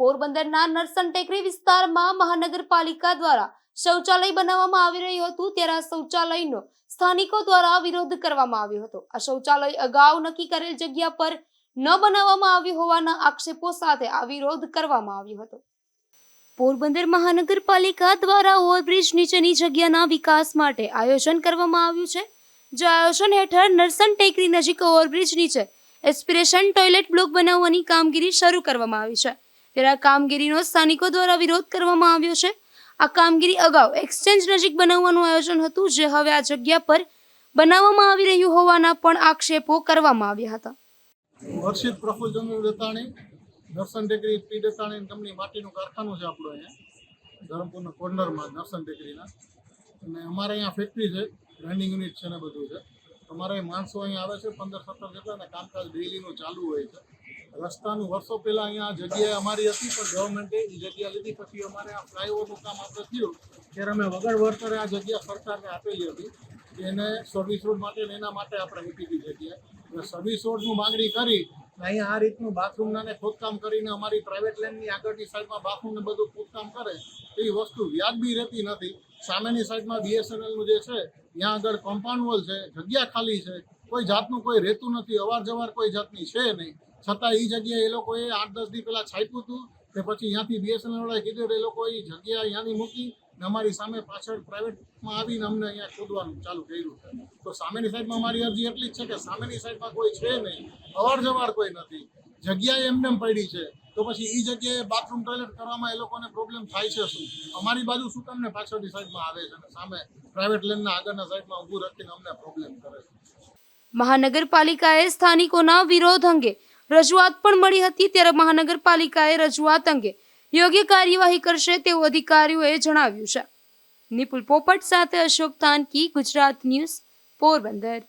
પોરબંદરના નરસન ટેકરી વિસ્તારમાં મહાનગરપાલિકા દ્વારા શૌચાલય બનાવવામાં આવી રહ્યું હતું. ત્યારે આ શૌચાલયનો સ્થાનિકો દ્વારા વિરોધ કરવામાં આવ્યો હતો. આ શૌચાલય અગાઉ નક્કી કરેલ જગ્યા પર ન બનાવવામાં આવ્યું હોવાના આક્ષેપો સાથે આ વિરોધ કરવામાં આવ્યો હતો. પોરબંદર મહાનગરપાલિકા દ્વારા ઓવરબ્રિજ નીચેની જગ્યાના વિકાસ માટે આયોજન કરવામાં આવ્યું છે. જે આયોજન હેઠળ નરસન ટેકરી નજીક ઓવરબ્રિજ નીચે એસ્પિરેશન ટોયલેટ બ્લોક બનાવવાની કામગીરી શરૂ કરવામાં આવી છે. ત્યારે આ કામગીરીનો સ્થાનિકો દ્વારા વિરોધ કરવામાં આવ્યો છે. આ કામગીરી અગાઉ એક્સચેન્જ નજીક બનાવવાનું આયોજન હતું, જે હવે આ જગ્યા પર બનાવવામાં આવી રહ્યું હોવાના પણ આક્ષેપો કરવામાં આવ્યા હતા. હર્ષિત પ્રફુલચંદ્ર દત્તાણી દર્શન ટેકરી, પી દત્તાણી કંપની માટીનું કારખાનું છે આપણું અહીંયા, ધરમપુરના કોર્નરમાં દર્શન ટેકરીના. અને અમારે અહીંયા ફેક્ટરી છે ગ્રાઇન્ડિંગ યુનિટ છે ને બધું છે. અમારે માણસો અહીંયા આવે છે, પંદર, સત્તર જેટલા અને કામકાજ ડેઇલીનું ચાલુ હોય છે. રસ્તાનું વર્ષો પહેલાં અહીંયા જગ્યાએ અમારી હતી, પણ ગવર્મેન્ટે એ જગ્યા લીધી. પછી અમારે આ ફ્લાયઓવરનું કામ આપણે થયું, ત્યારે અમે વગર વળતરે આ જગ્યા સરકારને આપેલી હતી એને સર્વિસ રોડ માટે ને એના માટે આપણે આપી હતી. જગ્યા એટલે સર્વિસ રોડનું માંગણી કરી અહીંયા આ રીતનું બાથરૂમના ને ખોદકામ કરીને અમારી પ્રાઇવેટ લેનની આગળની સાઈડમાં બાથરૂમને બધું ખોદકામ કરે એ વસ્તુ વ્યાજબી રહેતી નથી. સામેની સાઈડમાં બીએસએનએલનું જે છે, ત્યાં આગળ કમ્પાઉન્ડ વોલ છે, જગ્યા ખાલી છે. કોઈ જાતનું કોઈ રહેતું નથી અવાર જવાર કોઈ જાતની છે નહીં. છતાં એ જગ્યાએ એ લોકોએ આઠ દસ દી પહેલાં છાપ્યું હતું તે પછી અહીંયાથી બીએસએનએલ વાળાએ કીધું એ લોકો એ જગ્યા અહીંયાની મૂકી ને અમારી સામે પાછળ પ્રાઇવેટમાં આવીને અમને અહીંયા શોધવાનું ચાલુ કર્યું તો સામેની સાઈડમાં મારી અરજી એટલી જ છે કે સામેની સાઈડમાં કોઈ છે નહીં અવાર જવાર કોઈ નથી. જગ્યાએ એમને એમ પડી છે. તો પછી એ જગ્યાએ બાથરૂમ ટોયલેટ કરવામાં એ લોકોને પ્રોબ્લેમ થાય છે શું? અમારી બાજુ શું તમને પાછળની સાઈડમાં આવે છે અને સામે પ્રાઇવેટ લેનના આગળના સાઈડમાં ઊભું રાખીને અમને પ્રોબ્લેમ કરે છે? મહાનગરપાલિકાએ સ્થાનિકોના વિરોધ અંગે રજૂઆત પણ મળી હતી ત્યારે મહાનગરપાલિકાએ રજૂઆત અંગે યોગ્ય કાર્યવાહી કરશે તેવું અધિકારીઓએ જણાવ્યું છે. નિપુલ પોપટ સાથે અશોક તાનકી ગુજરાત ન્યૂઝ, પોરબંદર.